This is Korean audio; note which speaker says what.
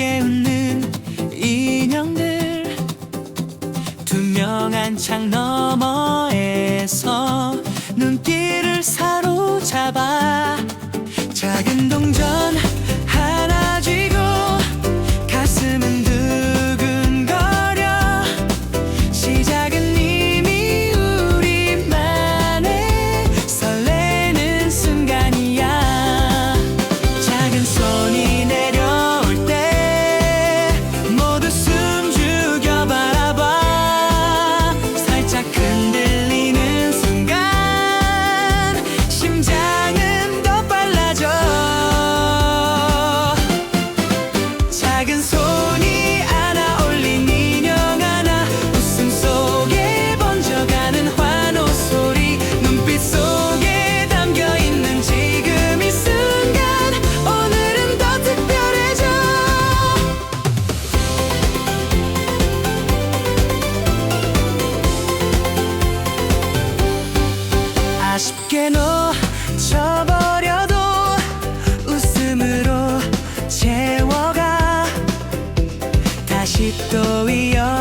Speaker 1: 함께 웃는 인형들. 투명한 창 너머에서 작은 손이 안아 올린 인형 하나 웃음 속에 번져가는 환호 소리 눈빛 속에 담겨있는 지금 이 순간 오늘은 더 특별해져 아쉽게 놓쳐 버려. 嫉妬を